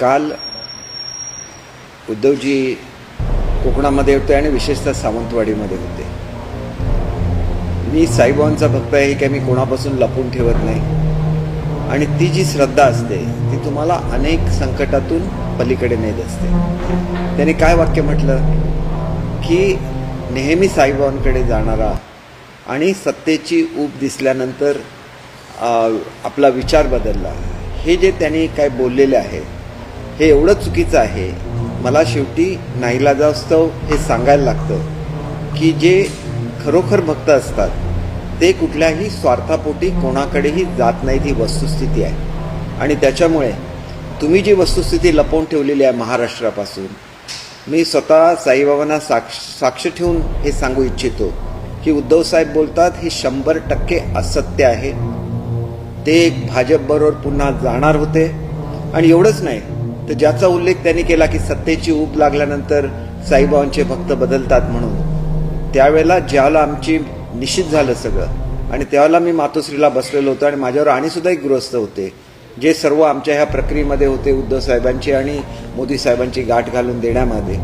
काल उद्धवजी कोकणामध्ये होते आणि विशेषतः सावंतवाडीमध्ये होते. मी साईबाबांचा भक्त आहे की मी कोणापासून लपून ठेवत नाही. आणि ती जी श्रद्धा असते ती तुम्हाला अनेक संकटातून पलीकडे नेत असते. त्याने काय वाक्य म्हटलं? की नेहमी साईबाबांकडे जाणारा आणि सत्तेची ऊब दिसल्यानंतर आपला विचार बदलला. हे जे त्यांनी काय बोललेले आहे हे एवढं चुकीचं आहे. मला शेवटी नाईलाजास्तव हे सांगायला लागतं की जे खरोखर भक्त असतात ते कुठल्याही स्वार्थापोटी कोणाकडेही जात नाहीत ही वस्तुस्थिती आहे. आणि त्याच्यामुळे तुम्ही जी वस्तुस्थिती लपवून ठेवलेली आहे महाराष्ट्रापासून मी स्वतः साईबाबांना साक्ष साक्ष ठेवून हे सांगू इच्छितो की उद्धव साहेब बोलतात हे शंभर टक्के असत्य आहे. ते भाजपबरोबर पुन्हा जाणार होते. आणि एवढंच नाही तर ज्याचा उल्लेख त्यांनी केला की सत्तेची ऊब लागल्यानंतर साईबाबांचे भक्त बदलतात म्हणून. त्यावेळेला ज्यावेळेला आमची निश्चित झालं सगळं आणि त्यावेळेला मी मातोश्रीला बसलेलो होतो आणि माझ्यावर आणि सुद्धा एक गृहस्थ होते जे सर्व आमच्या ह्या प्रक्रियेमध्ये होते उद्धव साहेबांची आणि मोदी साहेबांची गाठ घालून देण्यामध्ये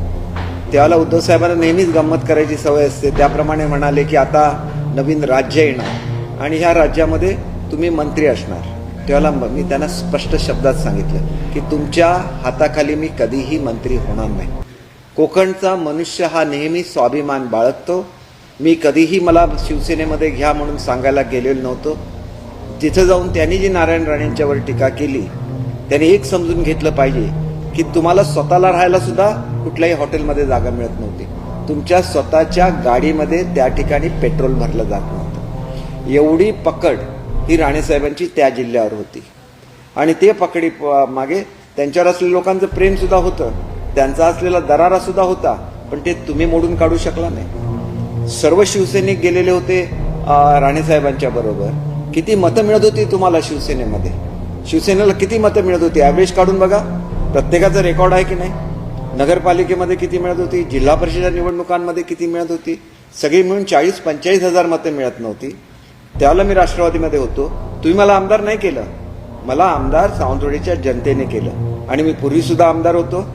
त्यावेळेला उद्धव साहेबांना नेहमीच गंमत करायची सवय असते. त्याप्रमाणे म्हणाले की आता नवीन राज्य येणार आणि ह्या राज्यामध्ये तुम्ही मंत्री असणार. तेव्हा मी त्यांना स्पष्ट शब्दात सांगितलं की तुमच्या हाताखाली मी कधीही मंत्री होणार नाही. कोकणचा मनुष्य हा नेहमी स्वाभिमान बाळगतो. मी कधीही मला शिवसेनेमध्ये घ्या म्हणून सांगायला गेलेलो नव्हतो. तिथं जाऊन त्यांनी जी नारायण राणेंच्यावर टीका केली त्यांनी एक समजून घेतलं पाहिजे की तुम्हाला स्वतःला राहायला सुद्धा कुठल्याही हॉटेलमध्ये जागा मिळत नव्हती. तुमच्या स्वतःच्या गाडीमध्ये त्या ठिकाणी पेट्रोल भरलं जात नव्हतं. एवढी पकड ही राणेसाहेबांची त्या जिल्ह्यावर होती. आणि ते पकडी मागे त्यांच्यावर असलेल्या लोकांचं प्रेमसुद्धा होतं. त्यांचा असलेला दरारासुद्धा होता. पण ते तुम्ही मोडून काढू शकला नाही. सर्व शिवसैनिक गेलेले होते राणेसाहेबांच्या बरोबर. किती मतं मिळत होती तुम्हाला शिवसेनेमध्ये? शिवसेनेला किती मतं मिळत होती? ॲव्हरेज काढून बघा. प्रत्येकाचा रेकॉर्ड आहे की नाही? नगरपालिकेमध्ये किती मिळत होती? जिल्हा परिषद निवडणुकांमध्ये किती मिळत होती? सगळी मिळून चाळीस पंचेचाळीस हजार मतं मिळत नव्हती. त्यावेळेला मी राष्ट्रवादीमध्ये होतो. तुम्ही मला आमदार नाही केलं. मला आमदार सावंतवाडीच्या जनतेने केलं. आणि मी पूर्वी सुद्धा आमदार होतो.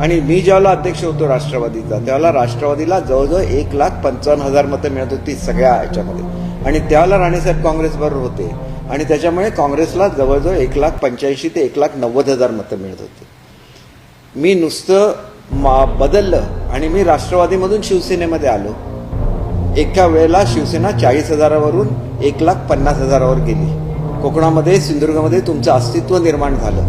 आणि मी ज्यावेळेला अध्यक्ष होतो राष्ट्रवादीचा त्यावेळेला राष्ट्रवादीला जवळजवळ एक लाख पंचावन्न हजार मतं मिळत होती सगळ्या ह्याच्यामध्ये. आणि त्यावेळेला राणेसाहेब काँग्रेसबरोबर होते. आणि त्याच्यामुळे काँग्रेसला जवळजवळ एक लाख पंच्याऐंशी ते एक लाख नव्वद हजार मतं मिळत होती. मी नुसतं मा बदललं आणि मी राष्ट्रवादीमधून शिवसेनेमध्ये आलो. एका वेळेला शिवसेना चाळीस हजारावरून एक लाख पन्नास हजारावर गेली. कोकणामध्ये सिंधुदुर्गमध्ये तुमचं अस्तित्व निर्माण झालं.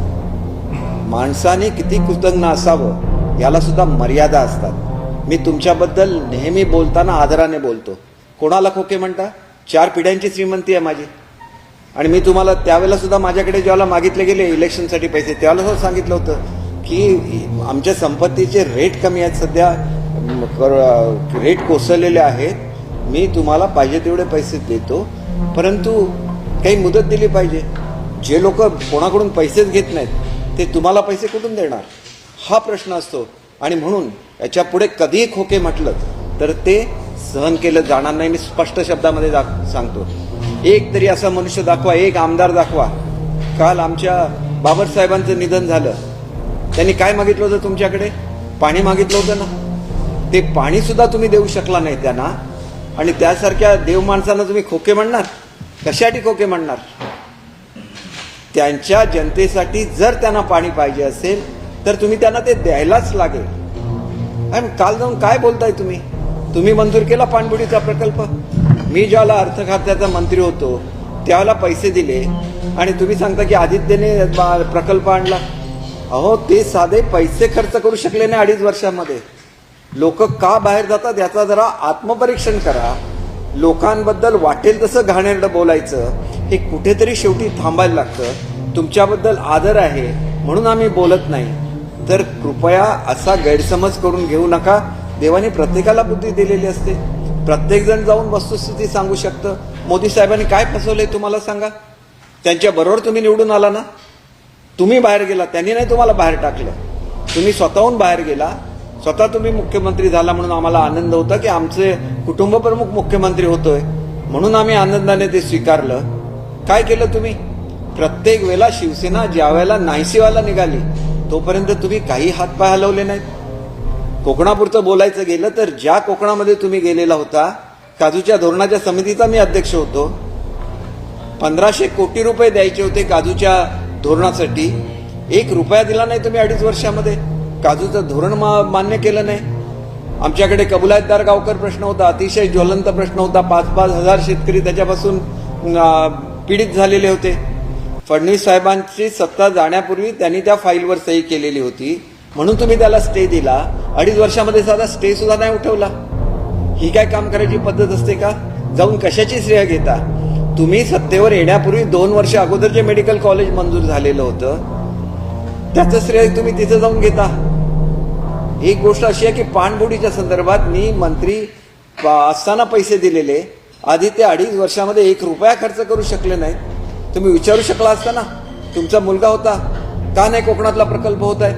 माणसाने किती कृतज्ञ असावं याला सुद्धा मर्यादा असतात. मी तुमच्याबद्दल नेहमी बोलताना आदराने बोलतो. कोणाला खोके म्हणता? चार पिढ्यांची श्रीमंती आहे माझी. आणि मी तुम्हाला त्यावेळेला सुद्धा माझ्याकडे ज्यावेळेला मागितले गेले इलेक्शनसाठी पैसे त्यावेळेला सुद्धा सांगितलं होतं की आमच्या संपत्तीचे रेट कमी आहेत सध्या रेट कोसळलेले आहेत. मी तुम्हाला पाहिजे तेवढे पैसे देतो परंतु काही मुदत दिली पाहिजे. जे लोक कोणाकडून पैसेच घेत नाहीत ते तुम्हाला पैसे कुठून देणार? हा प्रश्न असतो. आणि म्हणून याच्यापुढे कधीही खोके म्हटलं तर ते सहन केलं जाणार नाही मी स्पष्ट शब्दामध्ये दाख सांगतो. एक तरी असा मनुष्य दाखवा एक आमदार दाखवा. काल आमच्या बाबासाहेबांचं निधन झालं. त्यांनी काय मागितलं होतं तुमच्याकडे? पाणी मागितलं होतं ना? ते पाणीसुद्धा तुम्ही देऊ शकला नाही त्यांना. आणि त्यासारख्या देव माणसांना तुम्ही खोके म्हणणार? कशासाठी खोके म्हणणार? त्यांच्या जनतेसाठी जर त्यांना पाणी पाहिजे असेल तर तुम्ही त्यांना ते द्यायलाच लागेल. आणि काल जाऊन काय बोलताय तुम्ही? तुम्ही मंजूर केला पाणबुडीचा प्रकल्प? मी ज्याला अर्थ खात्याचा मंत्री होतो त्यावेळेला पैसे दिले आणि तुम्ही सांगता की आदित्यने बा- प्रकल्प आणला. अहो ते साधे पैसे खर्च करू शकले नाही अडीच वर्षामध्ये. लोक का बाहेर जातात याचा जरा आत्मपरीक्षण करा. लोकांबद्दल वाटेल तसं घाणेरडं बोलायचं. हे कुठेतरी शेवटी थांबायला लागतं. तुमच्याबद्दल आदर आहे म्हणून आम्ही बोलत नाही. तर कृपया असा गैरसमज करून घेऊ नका. देवाने प्रत्येकाला बुद्धी दिलेली असते. प्रत्येकजण जाऊन वस्तुस्थिती सांगू शकतं. मोदी साहेबांनी काय फसवलंय तुम्हाला सांगा? त्यांच्या बरोबर तुम्ही निवडून आला ना? तुम्ही बाहेर गेला त्यांनी नाही तुम्हाला बाहेर टाकलं. तुम्ही स्वतःहून बाहेर गेला स्वतः तुम्ही मुख्यमंत्री झाला म्हणून आम्हाला आनंद होता की आमचे कुटुंब प्रमुख मुख्यमंत्री होतोय. म्हणून आम्ही आनंदाने ते स्वीकारलं. काय केलं तुम्ही? प्रत्येक वेळेला शिवसेना ज्या वेळेला नाहीसीवाला निघाली तोपर्यंत तुम्ही काही हातपाय हलवले नाहीत. कोकणापुरतं बोलायचं गेलं तर ज्या कोकणामध्ये तुम्ही गेलेला होता काजूच्या धोरणाच्या समितीचा मी अध्यक्ष होतो. पंधराशे कोटी रुपये द्यायचे होते काजूच्या धोरणासाठी. एक रुपया दिला नाही तुम्ही अडीच वर्षामध्ये. काजूचं धोरण मा- मान्य केलं नाही. आमच्याकडे कबुलायतदार गावकर प्रश्न होता अतिशय ज्वलंत प्रश्न होता. पाच पाच हजार शेतकरी त्याच्यापासून पीडित झालेले होते. फडणवीस साहेबांची सत्ता जाण्यापूर्वी त्यांनी त्या फाईलवर सही केलेली होती. म्हणून तुम्ही त्याला स्टे दिला. अडीच वर्षामध्ये साधा स्टे सुद्धा नाही उठवला. ही काय काम करायची पद्धत असते का? जाऊन कशाची श्रेय घेता? तुम्ही सत्तेवर येण्यापूर्वी दोन वर्ष अगोदर जे मेडिकल कॉलेज मंजूर झालेलं होतं त्याचं श्रेय तुम्ही तिथं जाऊन घेता. एक गोष्ट अशी आहे की पाणबुडीच्या संदर्भात मी मंत्री असताना पैसे दिलेले. आधी ते अडीच वर्षामध्ये एक रुपया खर्च करू शकले नाहीत. तुम्ही विचारू शकला असता ना? तुमचा मुलगा होता. का नाही कोकणातला प्रकल्प होत आहे?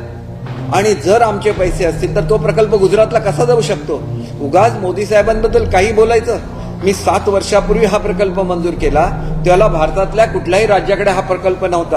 आणि जर आमचे पैसे असतील तर तो प्रकल्प गुजरातला कसा जाऊ शकतो? उगाच मोदी साहेबांबद्दल काही बोलायचं? मी सात वर्षापूर्वी हा प्रकल्प मंजूर केला. त्याला भारतातल्या कुठल्याही राज्याकडे हा प्रकल्प नव्हता.